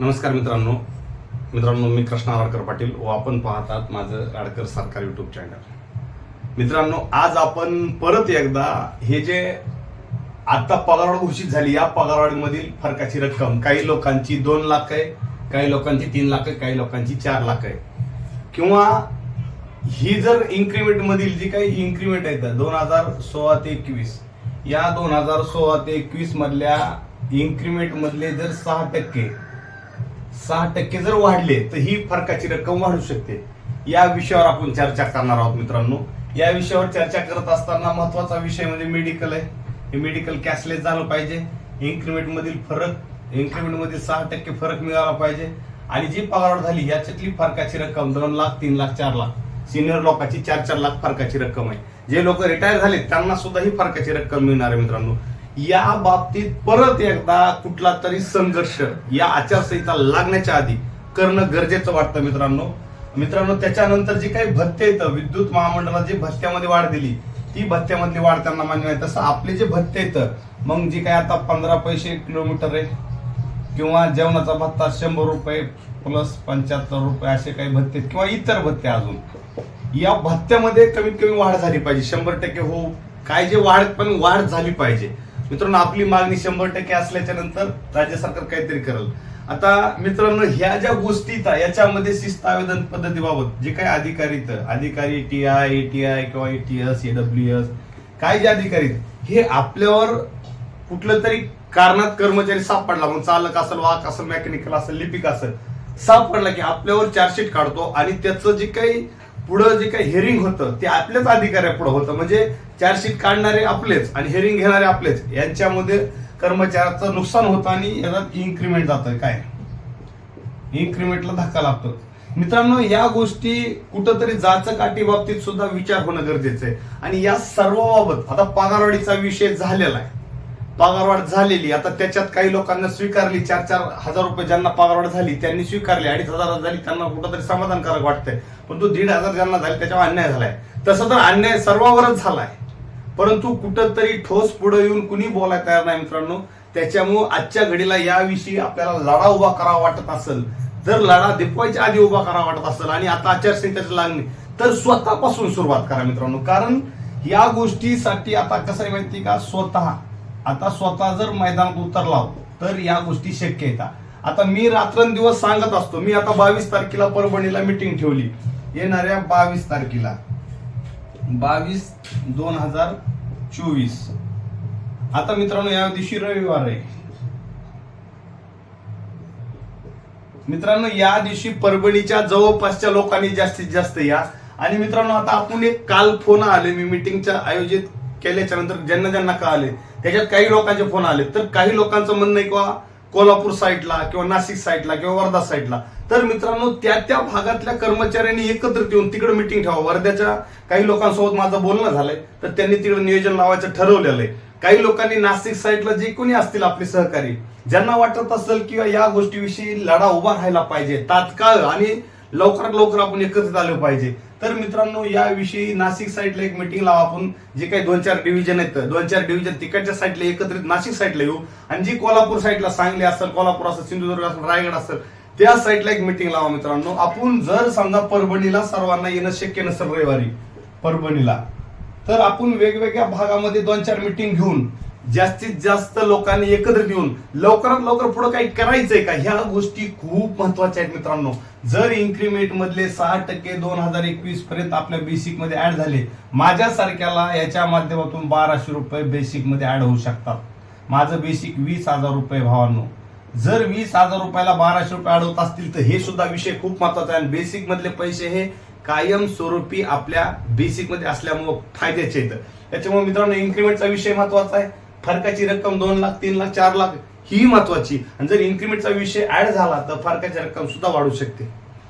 नमस्कार मित्रांनो. मित्रांनो मी कृष्णा आडकर पाटील व आपण पाहतात माझं आडकर सरकार युट्यूब चॅनल मित्रांनो आज आपण परत एकदा हे जे आता पगारवाढ घोषित झाली या पगारवाढीमधील फरकाची रक्कम काही लोकांची दोन लाख आहे काही लोकांची तीन लाख आहे काही लोकांची चार लाख आहे. किंवा ही जर इन्क्रीमेंट मधील जी काही इन्क्रीमेंट आहेत दोन हजार सोळा ते एकवीस या दोन हजार सोळा ते एकवीस मधल्या इन्क्रीमेंट मधले जर सहा टक्के सहा टक्के जर वाढले तर ही फरकाची रक्कम वाढू शकते. या विषयावर आपण चर्चा करणार आहोत मित्रांनो. या विषयावर चर्चा करत असताना महत्त्वाचा विषय म्हणजे मेडिकल आहे. हे मेडिकल कॅशलेस झालं पाहिजे. इन्क्रीमेंट मधील फरक इन्क्रीमेंट मधील सहा टक्के फरक मिळाला पाहिजे. आणि जी पगारवाढ झाली याच्यातली फरकाची रक्कम दोन लाख तीन लाख चार लाख. सिनियर लोकांची चार चार लाख फरकाची रक्कम आहे. जे लोक रिटायर झाले त्यांना सुद्धा ही फरकाची रक्कम मिळणार आहे मित्रांनो. या बाबतीत परत एकदा कुठला तरी संघर्ष या आचारसंहिता लागण्याच्या आधी करणं गरजेचं वाटतं मित्रांनो. मित्रांनो त्याच्यानंतर जी काही भत्ते येतं विद्युत महामंडळात जी भत्त्यामध्ये वाढ दिली ती भत्त्यामधली वाढ त्यांना मान्य नाही तसं आपले जे भत्ते येतं मग जी काय आता पंधरा पैसे किलोमीटर आहे किंवा जेवणाचा भत्ता शंभर रुपये प्लस पंच्याहत्तर रुपये असे काही भत्ते आहेत किंवा इतर भत्ते अजून या भत्त्यामध्ये कमीत कमी वाढ झाली पाहिजे. शंभर टक्के हो काय जे वाढ पण वाढ झाली पाहिजे. मित्रांनो आपली मागणी शंभर टक्के असल्याच्या नंतर राज्य सरकार काहीतरी करेल. आता मित्रांनो ह्या ज्या गोष्टी आहेत, याच्यामध्ये शिस्त आवेदन पद्धतीबाबत जे काही अधिकारी अधिकारी T I A T I किंवा A T S A W S काय जे अधिकारी आहेत, हे आपल्यावर कुठलं तरी कारणात कर्मचारी सापडला म्हणून चालक असेल वाहक असेल मेकॅनिकल असेल लिपिक असेल सापडला की आपल्यावर चार्जशीट काढतो आणि त्याचं जे काही पुढं जे काही हेरिंग होतं ते आपल्याच अधिकाऱ्यापुढं होतं. म्हणजे चार्जशीट काढणारे आपलेच आणि हेरिंग घेणारे आपलेच. यांच्यामध्ये कर्मचाऱ्याचं नुकसान होतं आणि याच्यात इन्क्रीमेंट जातं काय? इन्क्रीमेंटला धक्का लागतो मित्रांनो या गोष्टी कुठंतरी जाचं काठी बाबतीत सुद्धा विचार होणं गरजेचं आहे. आणि या सर्वाबाबत आता पगारवाढीचा विषय झालेला आहे. पगारवाढ झालेली आता त्याच्यात काही लोकांना स्वीकारली चार चार हजार रुपये ज्यांना पगारवाढ झाली त्यांनी स्वीकारली अडीच हजार झाली त्यांना कुठंतरी समाधानकारक वाटतंय. पण तो दीड हजार ज्यांना झाले त्याच्यावर अन्याय झालाय. तसं तर अन्याय सर्वावरच झालाय. परंतु कुठंतरी ठोस पुढे येऊन कुणी बोलायला तयार नाही मित्रांनो. त्याच्यामुळं आजच्या घडीला याविषयी आपल्याला लढा उभा करावा वाटत असेल. जर लढा दिपवायच्या आधी उभा करावा वाटत असेल आणि आता आचारसंहितेची लागणी तर स्वतःपासून सुरुवात करा मित्रांनो. कारण या गोष्टीसाठी आता कसं आहे माहिती का? स्वतः आता स्वतः जर मैदानात उतरला तर या गोष्टी शक्य येतात आता मी रात्रंदिवस सांगत असतो मी आता बावीस तारखेला परभणीला मिटिंग ठेवली. येणाऱ्या बावीस तारखेला. बावीस दोन हजार चोवीस. आता मित्रांनो या दिवशी रविवार आहे. मित्रांनो या दिवशी परभणीच्या जवळपासच्या लोकांनी जास्तीत जास्त या. आणि मित्रांनो आता आपण एक काल फोन आले मी मिटिंगच्या आयोजित केल्याच्यानंतर ज्यांना ज्यांना आले त्याच्यात काही लोकांचे फोन आले. तर काही लोकांचं म्हणणं आहे किंवा कोल्हापूर साईडला किंवा नाशिक साईडला किंवा वर्धा साईडला. तर मित्रांनो त्या त्या भागातल्या कर्मचाऱ्यांनी एकत्रित येऊन तिकडे मिटिंग ठेवा वर्ध्याच्या काही लोकांसोबत माझं बोलणं झालंय तर त्यांनी तिकडे नियोजन लावायचं ठरवलेलं आहे. काही लोकांनी नाशिक साईडला जे कोणी असतील आपले सहकारी ज्यांना वाटत असेल किंवा या गोष्टीविषयी लढा उभा राहायला पाहिजे तात्काळ आणि लवकरात लवकर आपण एकत्रित आलो पाहिजे. तर मित्रांनो याविषयी नाशिक साईडला एक मिटिंग लावा आपण. जे काही दोन चार डिव्हिजन आहेत दोन चार डिव्हिजन तिकडच्या साईडला एकत्रित नाशिक साईडला येऊ. आणि जी कोल्हापूर साईडला सांगली असेल कोल्हापूर असेल सिंधुदुर्ग असेल रायगड असेल त्या साईडला एक मिटिंग लावा मित्रांनो. आपण जर समजा परभणीला सर्वांना येणं शक्य नसेल रविवारी परभणीला तर आपण वेगवेगळ्या भागामध्ये दोन चार मिटिंग घेऊन जास्तीत जास्त लोकांनी एकत्रित येऊन लवकरात लवकर पुढे काही करायचंय का? ह्या गोष्टी खूप महत्त्वाच्या आहेत मित्रांनो. जर इन्क्रीमेंट मधले सहा टक्के दोन हजार एकवीस पर्यंत आपल्या बेसिकमध्ये ऍड झाले माझ्यासारख्याला याच्या माध्यमातून बाराशे रुपये बेसिकमध्ये ऍड होऊ शकतात. माझं बेसिक वीस हजार रुपये भावांनो. जर वीस हजार रुपयाला बाराशे रुपये अडवत असतील तर हे सुद्धा विषय खूप महत्त्वाचा आहे. आणि बेसिक मधले पैसे हे कायम स्वरूपी आपल्या बेसिकमध्ये असल्यामुळे फायद्याचे आहेत. त्याच्यामुळे मित्रांनो इन्क्रीमेंटचा विषय महत्त्वाचा आहे. फरकाची रक्कम दोन लाख तीन लाख चार लाख ही महत्वाची. आणि जर इन्क्रीमेंटचा विषय ऍड झाला तर फरकाची रक्कम सुद्धा वाढू शकते.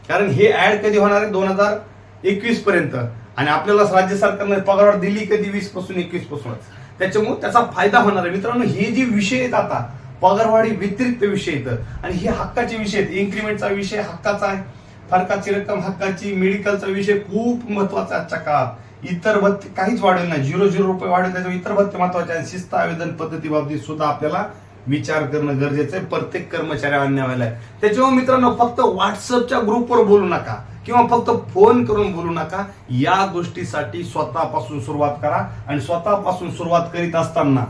कारण हे ऍड कधी होणार आहे? दोन हजार एकवीस पर्यंत. आणि आपल्याला राज्य सरकारने पगारवाढ दिली कधी? वीसपासून एकवीस पासूनच त्याच्यामुळे त्याचा फायदा होणार आहे. मित्रांनो हे जे विषय आहेत आता पगारवाढी व्यतिरिक्त विषय आहेत. आणि हे हक्काचे विषय आहेत. इन्क्रीमेंटचा विषय हक्काचा आहे. फरकाची रक्कम हक्काची मेडिकलचा विषय खूप महत्त्वाचा आजच्या काळात. इतर भत्ते काहीच वाढेल नाही. झिरो झिरो रुपये वाढेल त्याच्यावर इतर भत्ते महत्त्वाचे आहे शिस्त आवेदन पद्धती बाबतीत सुद्धा आपल्याला विचार करणं गरजेचं आहे. प्रत्येक कर्मचाऱ्या अन्यायाला आहे. त्याच्यामुळे मित्रांनो फक्त व्हॉट्सअपच्या ग्रुपवर बोलू नका किंवा फक्त फोन करून बोलू नका. या गोष्टीसाठी स्वतःपासून सुरुवात करा आणि स्वतःपासून सुरुवात करीत असताना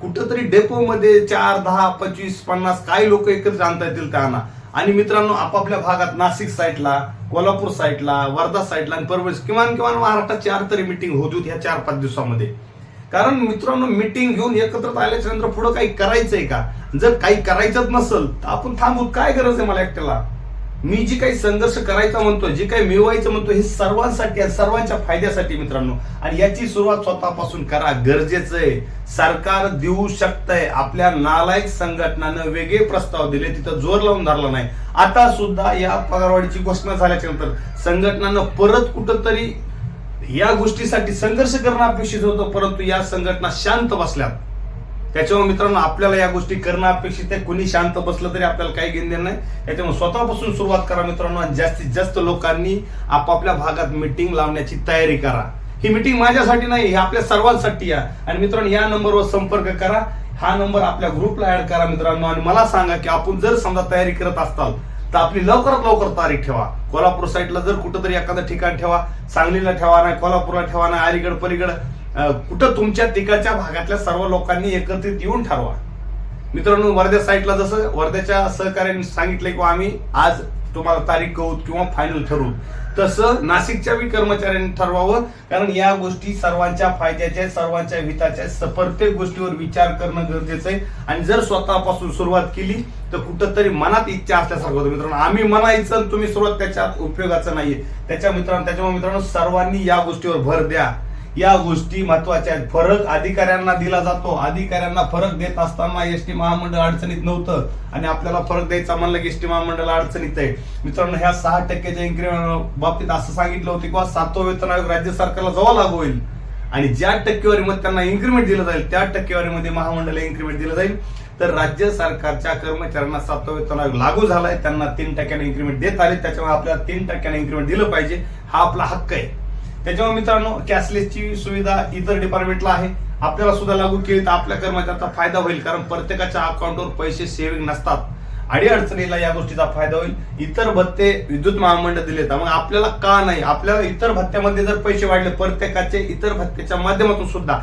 कुठंतरी डेपोमध्ये चार दहा पंचवीस पन्नास काही लोक एकत्र आणता येतील त्या आणि मित्रांनो आपापल्या भागात नाशिक साईडला कोल्हापूर साईडला वर्धा साईडला आणि परभणी किमान किमान महाराष्ट्रात चार तरी मिटिंग होत ह्या चार पाच दिवसामध्ये. कारण मित्रांनो मिटिंग घेऊन एकत्र आल्याच्यानंतर पुढे काही करायचंय का? जर काही करायचंच नसेल तर आपण थांबू काय गरज आहे मला एकट्याला? मी जी काही संघर्ष करायचा म्हणतो जे काही मिळवायचं म्हणतो हे सर्वांसाठी आहे सर्वांच्या फायद्यासाठी मित्रांनो. आणि याची सुरुवात स्वतःपासून करा. गरजेचं आहे. सरकार देऊ शकतंय. आपल्या नालायक संघटनानं वेगळे प्रस्ताव दिले तिथं जोर लावून धरला नाही. आता सुद्धा या पगारवाढीची घोषणा झाल्याच्यानंतर संघटनानं परत कुठंतरी या गोष्टीसाठी संघर्ष करणं अपेक्षित होतं परंतु या संघटना शांत बसल्यात. त्याच्यामुळे मित्रांनो आपल्याला या गोष्टी करणं अपेक्षित आहे. कुणी शांत बसलं तरी आपल्याला काही घेणं नाही. त्याच्यामुळे स्वतःपासून सुरुवात करा मित्रांनो आणि जास्तीत जास्त लोकांनी आपापल्या भागात मिटिंग लावण्याची तयारी करा. ही मिटिंग माझ्यासाठी नाही ही आपल्या सर्वांसाठी आहे आणि मित्रांनो या नंबरवर संपर्क करा. हा नंबर आपल्या ग्रुपला ऍड करा मित्रांनो. आणि मला सांगा की आपण जर समजा तयारी करत असताल तर आपली लवकरात लवकर तारीख ठेवा. कोल्हापूर साईडला जर कुठंतरी एखादं ठिकाण ठेवा सांगलीला ठेवा नाही कोल्हापूरला ठेवा नाही अलीगड पलीगड कुठं तुमच्या तिकडच्या भागातल्या सर्व लोकांनी एकत्रित येऊन ठरवा. मित्रांनो वर्ध्या साईडला जसं वर्ध्याच्या सहकार्याने सांगितलंय की आम्ही आज तुम्हाला तारीख कळू किंवा फायनल ठरवू. तसं नाशिकच्या बी कर्मचाऱ्यांनी ठरवावं कारण या गोष्टी सर्वांच्या फायद्याच्या सर्वांच्या हिताच्या स- प्रत्येक गोष्टीवर विचार करणं गरजेचं आहे. आणि जर स्वतःपासून सुरुवात केली तर कुठंतरी मनात इच्छा असल्यासारखं होतं मित्रांनो. आम्ही म्हणायचं आणि तुम्ही सुरुवात त्याच्यात उपयोगाचं नाहीये. त्याच्या मित्रांनो त्याच्यामुळे मित्रांनो सर्वांनी या गोष्टीवर भर द्या. या गोष्टी महत्त्वाच्या आहेत. फरक अधिकाऱ्यांना दिला जातो. अधिकाऱ्यांना फरक देत असताना एस टी महामंडळ अडचणीत नव्हतं आणि आपल्याला फरक द्यायचा म्हणलं की एस टी महामंडळ अडचणीत आहे. मित्रांनो ह्या सहा टक्क्याच्या इन्क्रीमेंट बाबतीत असं सांगितलं होतं किंवा सातवा वेतन आयोग राज्य सरकारला जवळ लागू होईल. आणि ज्या टक्केवारीमध्ये त्यांना इन्क्रिमेंट दिलं जाईल त्या टक्केवारीमध्ये महामंडळाला इन्क्रीमेंट दिलं जाईल. तर राज्य सरकारच्या कर्मचाऱ्यांना सातवा वेतन आयोग लागू झालाय. त्यांना तीन टक्क्याने इन्क्रीमेंट देत आले. त्याच्यामुळे आपल्याला तीन टक्क्याने इन्क्रीमेंट दिलं पाहिजे. हा आपला हक्क आहे. त्याच्यामुळे मित्रांनो कॅशलेसची सुविधा इतर डिपार्टमेंटला आहे. आपल्याला सुद्धा लागू केली तर आपल्या कर्मचाऱ्यांचा फायदा होईल कारण प्रत्येकाच्या अकाउंटवर पैसे सेव्हिंग नसतात. अडी अडचणीला या गोष्टीचा फायदा होईल. इतर भत्ते विद्युत महामंडळ दिले तर मग आपल्याला का नाही? आपल्याला इतर भत्त्यामध्ये जर पैसे वाढले प्रत्येकाचे इतर भत्त्याच्या माध्यमातून सुद्धा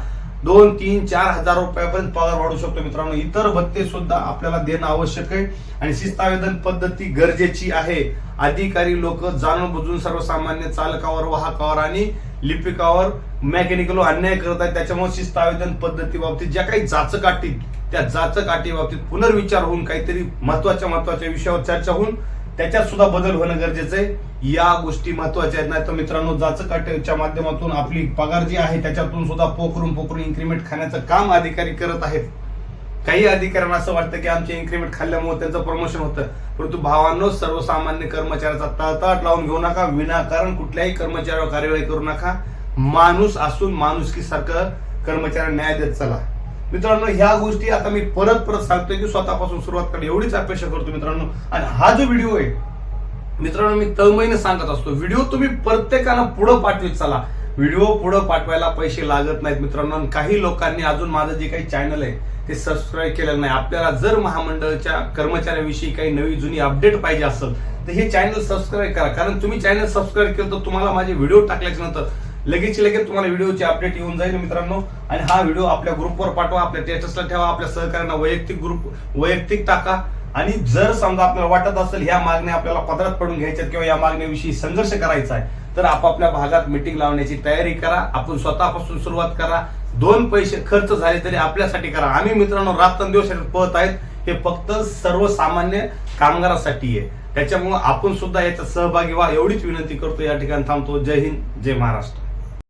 दोन तीन चार हजार रुपयापर्यंत पगार वाढू शकतो मित्रांनो. इतर भत्ते सुद्धा आपल्याला देणं आवश्यक आहे. आणि शिस्तावेदन पद्धती गरजेची आहे. अधिकारी लोक जाणून बुजून सर्वसामान्य चालकावर वाहकावर आणि लिपिकावर मेकॅनिकल अन्याय करत आहेत. त्याच्यामुळे शिस्तावेदन पद्धती बाबतीत ज्या काही जाचकाठी त्या जाचकाठी बाबतीत पुनर्विचार होऊन काहीतरी महत्त्वाच्या महत्त्वाच्या विषयावर चर्चा होऊन त्याच्यात सुद्धा बदल होणं गरजेचं आहे. या गोष्टी महत्त्वाच्या आहेत. नाही तर मित्रांनो जाचकाठीच्या माध्यमातून आपली पगार जी आहे त्याच्यातून सुद्धा पोखरून पोखरून इन्क्रीमेंट खाण्याचं काम अधिकारी करत आहेत. काही अधिकाऱ्यांना असं वाटतं की आमचे इन्क्रीमेंट खाल्ल्यामुळे त्यांचं प्रमोशन होतं. परंतु भावांनो सर्वसामान्य कर्मचाऱ्याचा तळतळ लावून घेऊ नका. विनाकारण कुठल्याही कर्मचाऱ्यावर कार्यवाही करू नका. माणूस असून माणुसकीसारखं कर्मचाऱ्यांना न्याय देत चला. मित्रांनो ह्या गोष्टी आता मी परत परत सांगतोय की स्वतःपासून सुरुवात करा एवढीच अपेक्षा करतो मित्रांनो. आणि हा जो व्हिडिओ आहे मित्रांनो मी तळमळीने सांगत असतो. व्हिडिओ तुम्ही प्रत्येकानं पुढं पाठवीत चला. व्हिडिओ पुढं पाठवायला पैसे लागत नाहीत मित्रांनो. आणि काही लोकांनी अजून माझं जे काही चॅनल आहे ते सबस्क्राईब केलेलं नाही. आपल्याला जर महामंडळाच्या कर्मचाऱ्याविषयी काही नवी जुनी अपडेट पाहिजे असेल तर हे चॅनल सबस्क्राईब करा. कारण तुम्ही चॅनल सबस्क्राईब केलं तर तुम्हाला माझे व्हिडिओ टाकल्याच्या नंतर लगेच लगेच तुम्हाला व्हिडिओची अपडेट येऊन जाईल मित्रांनो. आणि हा व्हिडिओ आपल्या ग्रुपवर पाठवा आपल्या स्टेटसला ठेवा आपल्या सहकार्यांना वैयक्तिक ग्रुप वैयक्तिक टाका. आणि जर समजा आपल्याला वाटत असेल ह्या मागण्या आपल्याला पदरात पडून घ्यायच्यात किंवा या मागण्याविषयी संघर्ष करायचा आहे तर आपापल्या भागात मिटिंग लावण्याची तयारी करा. आपण स्वतःपासून सुरुवात करा. दोन पैसे खर्च झाले तरी आपल्यासाठी करा. आम्ही मित्रांनो रात्रंदिवस पळत आहेत. हे फक्त सर्वसामान्य कामगारासाठी आहे. त्याच्यामुळे आपण सुद्धा याच्यात सहभागी व्हा. एवढीच विनंती करतो. या ठिकाणी थांबतो. जय हिंद जय महाराष्ट्र.